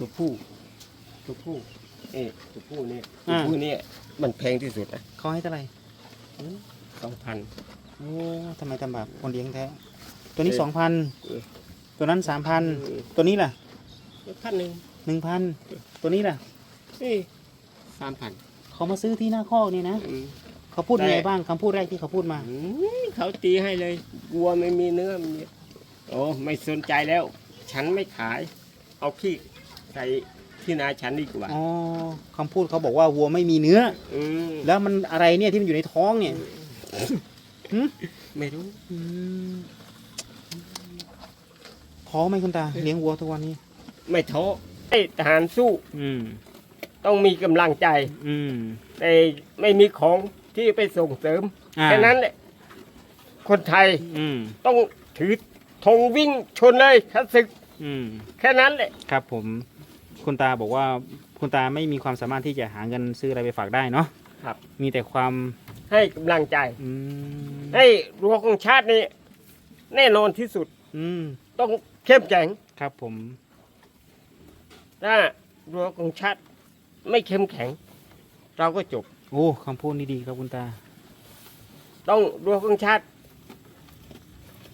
ตัวผู้ตัวผู้เอ๊ะตัวผู้เนี่ยตัวอ่าผู้เนี่ยมันแพงที่สุดนะเขาให้เท่าไหร่สองพันโอ้ทำไมทำแบบคนเลี้ยงแท้ ตัวนี้เออสองพันเออตัวนั้นสามพันตัวนี้ล่ะพันหนึ่งหนึ่งพันตัวนี้ล่ะนี่สามพันเขามาซื้อที่หน้าคอกนี่นะอืมเขาพูดยังไงได้บ้างคำพูดแรกที่เขาพูดมาอืมเขาตีให้เลยวัวไม่มีเนื้อมีโอ้ไม่สนใจแล้ว ฉันไม่ขาย เอาขี้ ใส่ที่นาฉันดีกว่าอ๋อคำพูดเขาบอกว่าวัวไม่มีเนื้อ อืมแล้วมันอะไรเนี่ยที่มันอยู่ในท้องเนี่ยไม่รู้ อืมท้อไหมคุณตาเลี้ยงวัวทุกวันนี้ ไม่ท้อไอ้ทหารสู้อืม ต้องมีกำลังใจ อืมแต่ไม่มีของที่ไปส่งเสริมอ่าแค่นั้นแหละคนไทยอืม ต้องถือธงวิ่งชนเลยข้าศึก อืม แค่นั้นแหละ ครับผม คุณตาบอกว่าคุณตาไม่มีความสามารถที่จะหาเงินซื้ออะไรไปฝากได้เนาะครับ มีแต่ความให้กำลังใจ อืมให้รั้วของชาตินี้แน่นอนที่สุดอืมต้องเข้มแข็งครับผมถ้ารั้วของชาติไม่เข้มแข็ง เราก็จบ โอ้คำพูดนี้ดีครับคุณตา ต้องรั้วของชาติ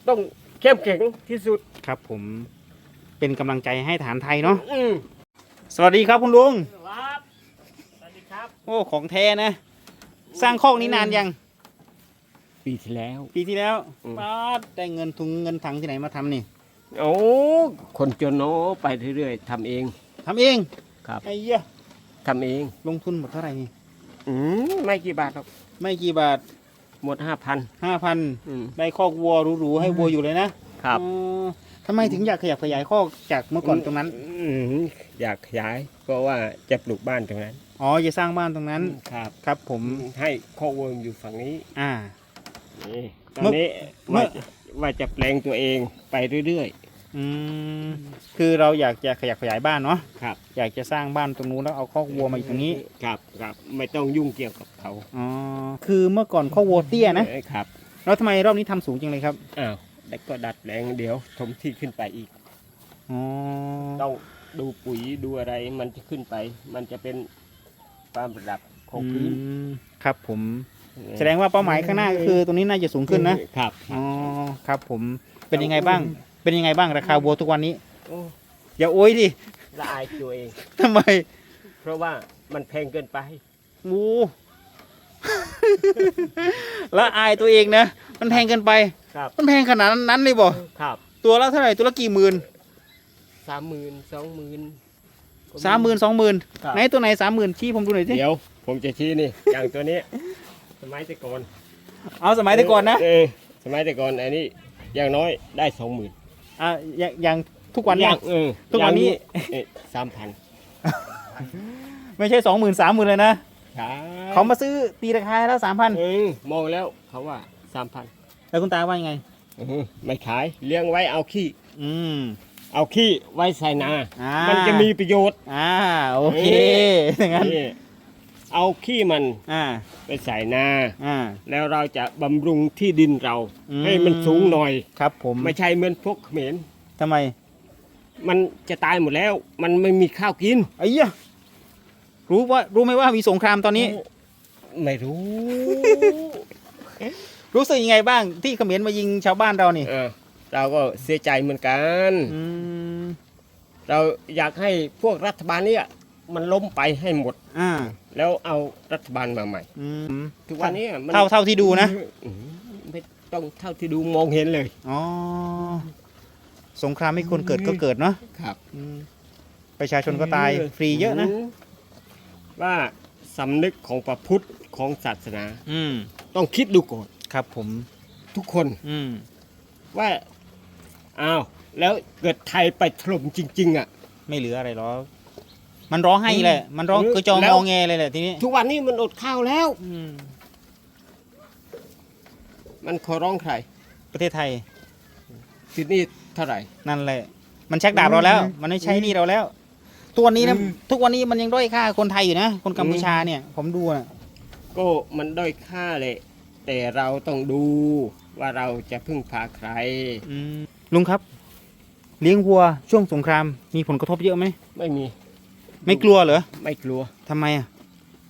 ต้องเข้มแข็งที่สุด ครับผมเป็นกำลังใจให้ฐานไทยเนาะอืม สวัสดีครับคุณลุง ครับสวัสดีครับโอ้ของแท้นะ สร้างคอกนี้นานยัง ปีที่แล้ว ปีที่แล้วอืม ป้าดได้เงินทุงเงินถังที่ไหนมาทำนี่โอ้คนจนโนไปเรื่อยๆทำเอง ทำเองครับ ไอ้เหี้ยทำเอง ลงทุนหมดเท่าไหร่นี่ อืมไม่กี่บาทหรอกไม่กี่บาทหมดห้าพันห้าพันอืมได้คอกวัวหรูๆให้วัวอยู่เลยนะ ครับ อ๋อ ทำไมถึงอยากขยับขยายคอกจากเมื่อก่อนตรงนั้น อืมอยากขยาย เพราะว่าจะปลูกบ้านตรงนั้น อ๋อจะสร้างบ้านตรงนั้น ครับ ครับผม ให้ข้อวงอยู่ฝั่งนี้ อ่า นี่ตอนเมื่อนี้เมื่ว่าอ จะว่าจะแปลงตัวเองไปเรื่อยอืมคือเราอยากจะขยับขยายบ้านเนาะ ๆ ครับอยากจะสร้างบ้านตรงนู้นแล้วเอาคอกวัวมาอยู่ตรงนี้ ครับครับไม่ต้องยุ่งเกี่ยวกับเขาอ๋อ คือเมื่อก่อนคอกวัวเตี้ยนะ เอ้ยครับ แล้วทำไมรอบนี้ทำสูงจังเลยครับ อ้าว แล้วก็ดัดแปลงเดี๋ยวถมที่ขึ้นไปอีกอ๋อต้องดูปุ๋ยดูอะไรมันจะขึ้นไป มันจะเป็นความระดับของพื้นอืมครับผม แสดงว่าเป้าหมายข้างหน้าก็คือตรงนี้น่าจะสูงขึ้นนะครับ อ๋อครับผมเป็นยังไงบ้าง เป็นยังไงบ้างราคาวัวทุกวันนี้ โอ้อย่าโอยดิละอายตัวเอง ทำไมเพราะว่ามันแพงเกินไปโอ้ละอายตัวเองนะ มันแพงเกินไป ครับ มันแพงขนาดนั้นเลยบ่ครับตัวละเท่าไหร่ตัวละกี่หมื่นสามหมื่นสองหมื่น สามหมื่นสองหมื่นครับ ไหนตัวไหนสามหมื่นชี้ผมดูหน่อยสิเดี๋ยวผมจะชี้นี่ อย่างตัวนี้ สมัยแต่ก่อนเอาสมัยแต่ก่อนนะเออสมัยแต่ก่อนอันนี้อย่างน้อยได้สองหมื่นอะอย่างอย่างทุกวันเนี่ยเออทุกวันนี้ สามพันไม่ใช่สองหมื่นสามหมื่นเลยนะ ครับเขามาซื้อตีราคาแล้วสามพันเออมองแล้วเขาว่าสามพันแล้วคุณตาว่ายังไงไม่ขายเลี้ยงไว้เอาขี้ อืม เอาขี้ไว้ใส่นา อ่ามันจะมีประโยชน์ อ่าโอเคอย่างนั้นนี่เอาขี้มันอ่าไปใส่นา อ่า แล้วเราจะบำรุงที่ดินเรา อืม ให้มันสูงหน่อย ครับผมไม่ใช่เหมือนพวกเขมรทำไมมันจะตายหมดแล้ว มันไม่มีข้าวกิน ไอ้เหี้ย รู้ว่ารู้ไหมว่ามีสงครามตอนนี้ ไม่รู้ รู้สึกยังไงบ้างที่เขมรมายิงชาวบ้านเรานี่เออ เราก็เสียใจเหมือนกัน อืมเราอยากให้พวกรัฐบาลเนี่ยมันล้มไปให้หมด อ่าแล้วเอารัฐบาลมาใหม่ อืมทุกวันนี้มันเท่าเท่าที่ดูนะอืมไม่ต้องเท่าที่ดูมองเห็นเลย อ๋อสงครามไม่ควรเกิดก็เกิดเนาะครับ อืมประชาชนก็ตายฟรีเยอะนะ ม ว่าสำนึกของพระพุทธของศาสนา อืมต้องคิดดูก่อนครับผมทุกคนอืมว่าอ้าวแล้วเกิดไทยไปถล่มจริง ๆ อะ ไม่เหลืออะไรหรอกมันร้องให้แหละ มันร้องเออกระจองแล้งวอแงเลยแหละทีนี้ทุกวันนี้มันอดข้าวแล้ว อืมมันขอร้องใครประเทศไทย ที่นี่เท่าไหร่ นั่นแหละ มันชักดาบเราแล้ว มันไม่ใช้หนี่เราแล้ว ตัวนนี้นะอืม ทุกวันนี้มันยังด้อยค่าคนไทยอยู่นะ คนกัมพูชาเนี่ย ผมดูนะก็มันด้อยค่าเลยแต่เราต้องดูว่าเราจะพึ่งพาใครอืมลุงครับ เลี้ยงวัวช่วงสงครามมีผลกระทบเยอะไหมไม่มีไม่กลัวเหรอไม่กลัว ทำไมอะ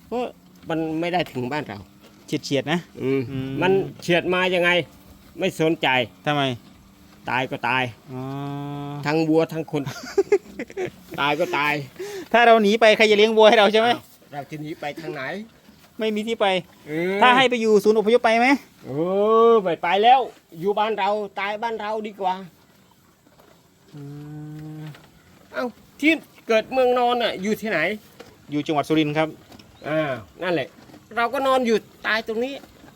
เพราะมันไม่ได้ถึงบ้านเรา เฉียดเฉียดๆนะ อืมอืม มันเฉียดมายังไง ไม่สนใจ ทำไม ตายก็ตาย อ๋อทั้งวัวทั้งคน ตายก็ตายถ้าเราหนีไปใครจะเลี้ยงวัวให้เราใช่ไหมอ้าวเราจะหนีไปทางไหนไม่มีที่ไป เออถ้าให้ไปอยู่ศูนย์อพยพไปไหมเออไม่ไปแล้ว อยู่บ้านเราตายบ้านเราดีกว่า เอ้าที่เกิดเมืองนอนอะอยู่ที่ไหน อยู่จังหวัดสุรินทร์ครับอ่า นั่นแหละ เราก็นอนอยู่ตายตรงนี้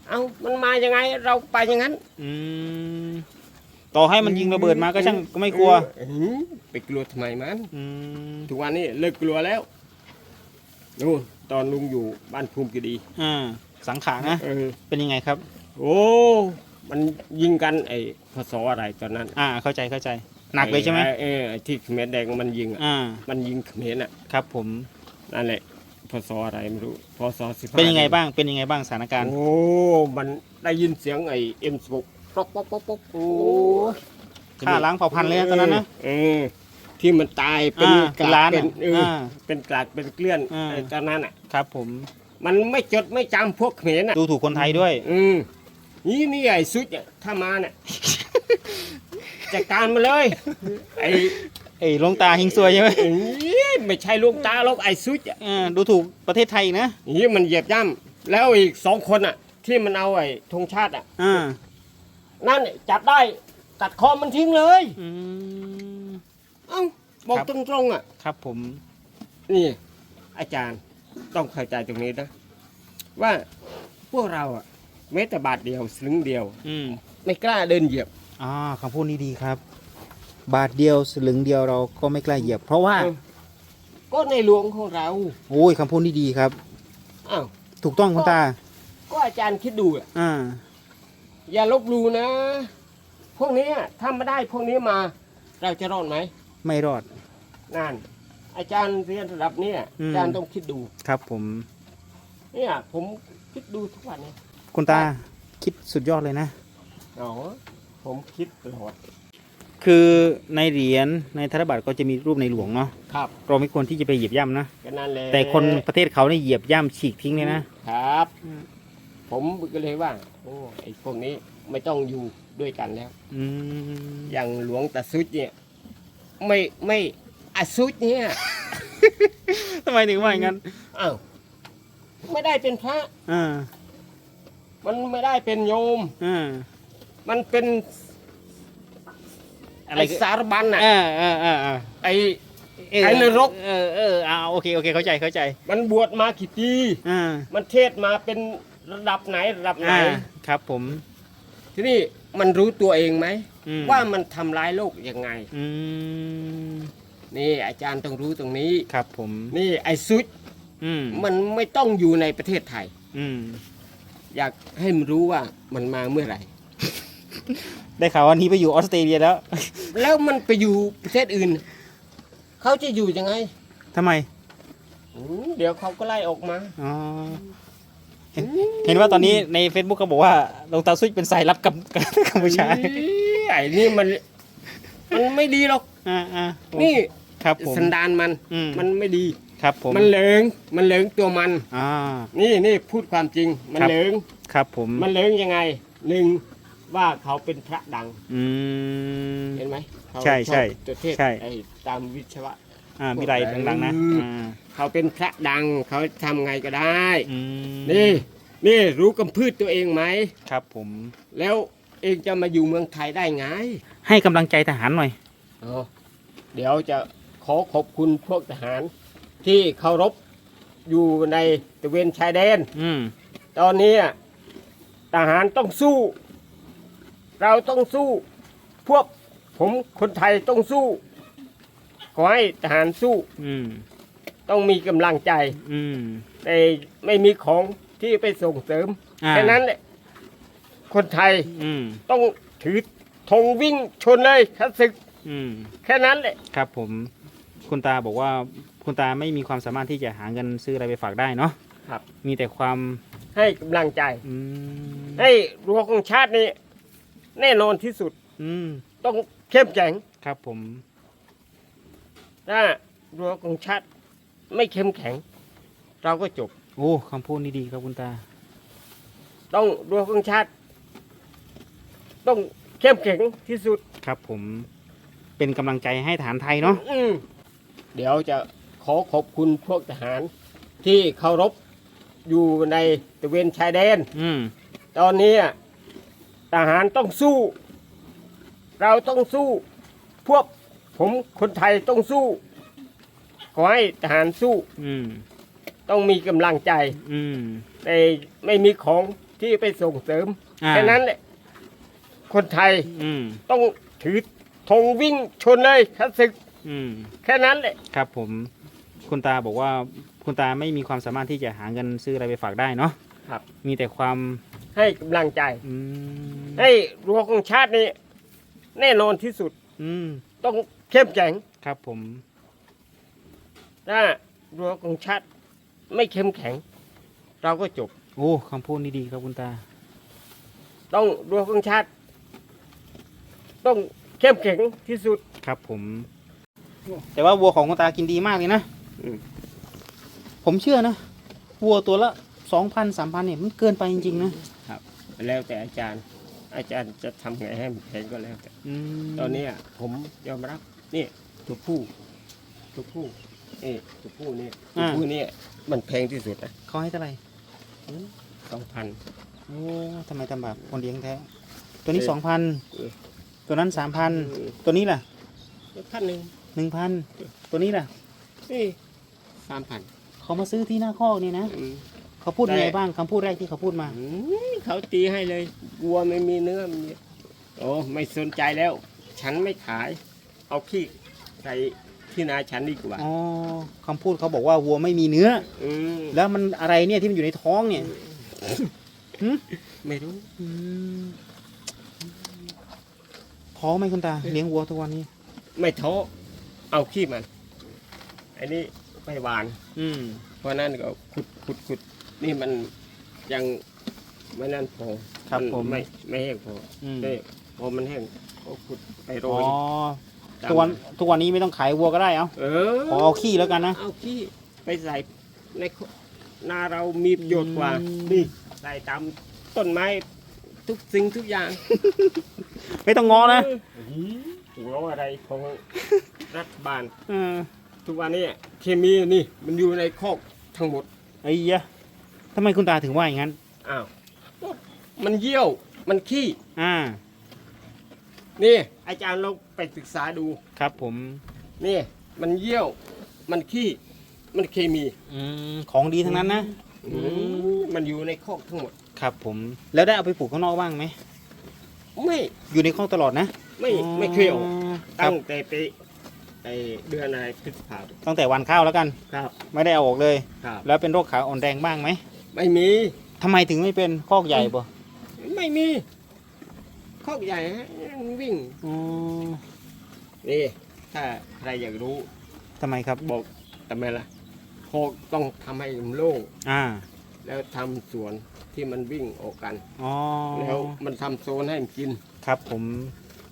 เอ้ามันมายังไง เราไปอย่างนั้น อืม ต่อให้มันยิงระเบิดมาก็ช่างก็ไม่กลัวเออไปกลัวทำไมมัน อืมทุกวันนี้เลิกกลัวแล้วนู่นตอนลุงอยู่บ้านภูมิกีดีอ่าสังขารนะเออเป็นยังไงครับ โอ้มันยิงกันไอ้พศอะไรตอนนั้นอ่าเข้าใจเข้าใจหนักเลยใช่ไหมอ้เออไอ้ที่เขมรแดงมันยิงอะอ่ามันยิงเขมรอะครับผมนั่นแหละพศอะไรไม่รู้พศสิบเป็นยังไงบ้างเป็นยังไงบ้างสถานการณ์โอ้มันได้ยินเสียงไอ้เอ็มสก ป๊อกป๊อกป๊อกป๊อกโอ้ฆ่าล้างเผ่าพันธุ์เลยนะตอนนั้นนะ เออที่มันตายเป็นอ่ากเป็นลาล้านเป็อะนเออออ่าเป็นกลาดเป็นเกลื่อนอ่า ไอ้ตอนนั้นอะ ครับผม มันไม่จดไม่จำพวกเขมรอะดูถูกคนไทยด้วย อืมนี่นี่ไอ้ซุดเนี่ยถ้ามาเนี่ยจัดการมาเลย ไอ้เอ้ยหลวงตาหิงซวยใช่ไหมเอ้ยไม่ใช่ลูกตาหรอกไอ้ซุดอะอ่าดูถูกประเทศไทยอีกนะนี่มันเหยียบย่ำแล้วอีกสองคนอะ ที่มันเอาไอ้ธงชาติอะ อ่า นั่นเนี่ยจับได้ตัดคอมันทิ้งเลยอืม เอ้าบอกครับ ตรงๆอะ ครับผม นี่ อาจารย์ต้องเข้าใจตรงนี้นะ ว่าพวกเราอะแม้แต่บาทเดียวสลึงเดียว อืมไม่กล้าเดินเหยียบ อ่าคำพูดนี้ดีครับ บาทเดียวสลึงเดียวเราก็ไม่กล้าเหยียบ เพราะว่า เออ ก็ในหลวงของเราโอ้ยคำพูดนี้ดีครับ อ้าวถูกต้องคุณตา ก็อาจารย์คิดดูอะ อ่า อย่าลบหลู่นะ พวกนี้อะถ้าไม่ได้พวกนี้มา เราจะรอดไหมไม่รอด นั่น อาจารย์เรียนระดับเนี้ยอืม อาจารย์ต้องคิดดู ครับผม เนี่ยผมคิดดูทุกวันเนี่ยคุณตาคิดสุดยอดเลยนะ อ๋อผมคิดตลอดคือในเหรียญในธนบัตรก็จะมีรูปในหลวงเนาะครับเราไม่ควรที่จะไปเหยียบย่ำนะ ก็นั่นแหละแต่คนประเทศเขาเนี่ยเหยียบย่ำฉีกทิ้งเลยนะ ครับ อืม ผมก็เลยว่า โอ้ไอ้พวกนี้ไม่ต้องอยู่ด้วยกันแล้ว อืมอย่างหลวงตาซุดเนี่ย ไม่ไม่อาซุดเนี่ยทำไมถึงว่าอย่างนั้นอ้าวไม่ได้เป็นพระ อ่ามันไม่ได้เป็นโยม อ่ามันเป็นอะไร ไอ้คือสารบัญน่ะอ่าอ่าอ่าอ่าไอ้เออไอ้นรก เออเอออ่าโอเคโอเคเข้าใจเข้าใจ มันบวชมากี่ปี อ่า มันเทศมาเป็น ระดับไหนระดับไหน อ่าครับผม ทีนี้มันรู้ตัวเองไหมอืม ว่ามันทำร้ายโลกยังไง อืมนี่อาจารย์ต้องรู้ตรงนี้ ครับผม นี่ไอ้ซุดอืมมันไม่ต้องอยู่ในประเทศไทย อืมอยากให้มันรู้ว่ามันมาเมื่อไหร่ ได้ข่าววันนี้ไปอยู่ออสเตรเลียแล้ว แล้วมันไปอยู่ประเทศอื่น เขาจะอยู่ยังไงทำไมอืมเดี๋ยวเขาก็ไล่ออกมา อ๋อ เห็นเห็นว่าตอนนี้ใน Facebook เขาบอกว่าหลวงตาซุยเป็นสายลับกับกับกัมพูชาอี๋ไอ้นี่มัน มันไม่ดีหรอกอ่าอ่านี่ครับผม สันดานมัน อืม มันไม่ดี ครับผมมันเหลิง มันเหลิงตัวมัน อ่า นี่นี่พูดความจริง มันครับ เหลิง ครับผมมันเหลิงยังไงหนึ่งว่าเขาเป็นพระดัง อืม เห็นไหมเขาใช่ใช่อบตัวเทศใช่ ไอ้ตามวิศวะ อ่ามีไรดังๆนะอืมอ่าเขาเป็นพระดังเขาทำไงก็ได้ อืมนี่นี่รู้กำพืชตัวเองไหม ครับผม แล้วเองจะมาอยู่เมืองไทยได้ไงให้กำลังใจทหารหน่อยอ๋อเดี๋ยวจะขอขอบคุณพวกทหาร ที่เคารพอยู่ในตะเวนชายแดน อืมตอนนี้อะทหารต้องสู้ เราต้องสู้ พวกผมคนไทยต้องสู้ ขอให้ทหารสู้อืมต้องมีกำลังใจอืมแต่ไม่มีของที่ไปส่งเสริมอ่าแค่นั้นแหละคนไทยอืมต้องถือธงวิ่งชนเลยข้าศึกอืม แค่นั้นแหละ ครับผมคุณตาบอกว่าคุณตาไม่มีความสามารถที่จะหาเงินซื้ออะไรไปฝากได้เนาะครับ มีแต่ความให้กำลังใจ อืมให้รั้วของชาตินี้ แน่นอนที่สุดอืมต้องเข้มแข็ง ครับผม ถ้ารั้วของชาติไม่เข้มแข็ง เราก็จบ โอ้คำพูดนี้ดีครับคุณตา ต้องรั้วของชาติ ต้องเข้มแข็งที่สุด ครับผมเป็นกำลังใจให้ฐานไทยเนาะอืมเดี๋ยวจะขอขอบคุณพวกทหาร ที่เคารพอยู่ในตะเวนชายแดน อืมตอนนี้อะทหารต้องสู้ เราต้องสู้ พวก ผมคนไทยต้องสู้ ขอให้ทหารสู้ อืม ต้องมีกำลังใจอืม แต่ไม่มีของที่ไปส่งเสริมอ่า แค่นั้นแหละคนไทยอืม ต้องถือธงวิ่งชนเลยข้าศึกอืม แค่นั้นแหละ ครับผม คุณตาบอกว่าคุณตาไม่มีความสามารถที่จะหาเงินซื้ออะไรไปฝากได้เนาะครับ มีแต่ความ ให้กำลังใจ อืมให้รั้วของชาตินี้แน่นอนที่สุดอืม ต้อง เข้มแข็งครับผม ถ้ารั้วของชาติไม่เข้มแข็ง เราก็จบ โอ้คำพูดนี้ดีครับคุณตา ต้องรั้วของชาติ ต้องเข้มแข็งที่สุด ครับผม แต่ว่าวัวของคุณตากินดีมากเลยนะอืม ผมเชื่อนะวัวตัวละสองพันสามพันเนี่ยมันเกินไปจริงๆนะแล้วแต่อาจารย์ อาจารย์จะทำไงให้มันแข็งก็แล้วแต่ อืมตอนนี้อะผมยอมรับ นี่ตัวผู้ตัวผู้นี่ตัวผู้นี่ตัวผู้นี่มันแพงที่สุดนะเขาให้เท่าไหร่สองพันโอ้ทำไมทำแบบคนเลี้ยงแท้ ตัวนี้เออสองพันเออตัวนั้นสามพันตัวนี้ล่ะพันหนึ่งหนึ่งพันตัวนี้ล่ะนี่สามพันเขามาซื้อที่หน้าคอกนี่นะเขาพูดยังไงได้บ้างคำพูดแรกที่เขาพูดมาเขาตีให้เลยกลัวไม่มีเนื้อมีโอ้ไม่สนใจแล้ว ฉันไม่ขาย เอาขี้ใส่ที่นาฉันดีกว่า อ๋อคำพูดเขาบอกว่าวัวไม่มีเนื้อ อืมแล้วมันอะไรเนี่ยที่มันอยู่ในท้องเนี่ยไม่รู้ อืมท้อไหมคุณตาเลี้ยงวัวทุกวันนี้ ไม่ท้อเอาขี้มัน อันนี้ไปหวาน อืม เพราะนั้นก็ขุดขุดขุดนี่มันยังไม่นั่นพอครับนผม ไม่ไม่แห้งพออืมนี่พอมันแห้งก็ขุดไปโรอ๋อย ตามทุกวันทุกวันนี้ไม่ต้องขายวัวก็ได้เอาเออขอเอาขี้แล้วกันนะเอาขี้ไปใส่ในนาเรามีประโยชน์กว่าอืมนี่ใส่ตามต้นไม้ทุกสิ่งทุกอย่างไม่ต้องงอนะหัวอะไรของรัฐบาลเออทุกวันนี้เคมีนี่มันอยู่ในคอกทั้งหมดไอ้ยะทำไมคุณตาถึงว่าอย่างนั้นอ้าวก็มันเยี่ยวมันขี้อ่า นี่อาจารย์ลองไปศึกษาดู ครับผม นี่ มันเยี่ยว มันขี้ มันเคมี อืมของดีทั้งนั้นนะ อืม มันอยู่ในคอกทั้งหมด ครับผม แล้วได้เอาไปปลูกข้างนอกบ้างไหม ไม่ อยู่ในคอกตลอดนะไม่ ไม่เคยออกครัตั้บงแต่ไปไอเดือนอะไรพฤษภาคมตั้งแต่วันข้าวแล้วกัน ครับ ไม่ได้เอาออกเลย ครับ แล้วเป็นโรคขาอ่อนแรงบ้างไหมไม่มี ทำไมถึงไม่เป็นคอกใหญ่บ่ไม่มี คอกใหญ่ฮะวิ่งอ๋อนี่ถ้าใครอยากรู้ทำไมครับ บอกทำไมล่ะคอกต้องทำให้มันโล่งอ่า แล้วทำสวนที่มันวิ่งออกกัน อ๋อแล้วมันทำโซนให้มันกินครับผม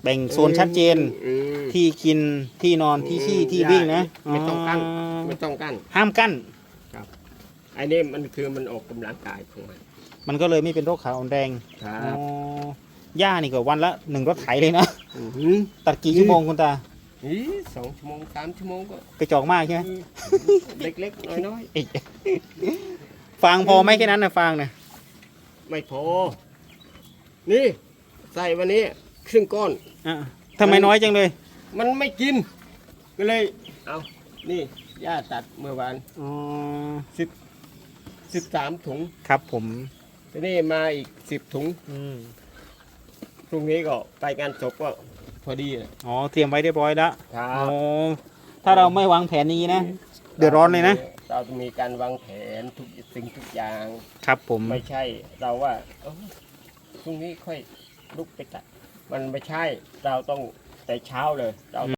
แบ่งโซนชัดเจนอืมที่กินที่นอนที่ขี้ที่วิ่งนะไม่ต้องกั้นอ๋อไม่ต้องกั้น ห้ามกั้นอันนี้มันคือมันออกกำลังกายของมันมันก็เลยไม่เป็นโรคขาอ่อนแรงครัอ๋บอ หญ้านี่ก็วันละหนึ่งรถไถเลยนะหือตัดกี่ชั่วโมงคุณตา อีสองชั่วโมงสามชั่วโมงก็กระจอกมากใช่ไหมเล็กๆน้อยเอ้ยฟางพอไหมแค่นั้นนะฟางนะๆไม่พอ นี่ ใส่วันนี้ครึ่งก้อน อะทำไมน้อยจังเลย มันไม่กิน ก็เลย เอานี่ย่าตัดเมื่อวานอ๋อ สิบสามถุงครับผม ทีนี้มาอีกสิบถุง อืม พรุ่งนี้ก็ไปงานศพก็พอดีนะอ๋อเตรียมไว้เรียบร้อยแล้วครัอ๋อบถ้าเราไม่วางแผนนี้นะ เดือดร้อนเลยนะ เราต้องมีการวางแผนทุกสิ่งทุกอย่าง ครับผม ไม่ใช่เราว่าเอ้าพรุ่งนี้ค่อยลุกไปตัด มันไม่ใช่เราต้องแต่เช้าเลยเรา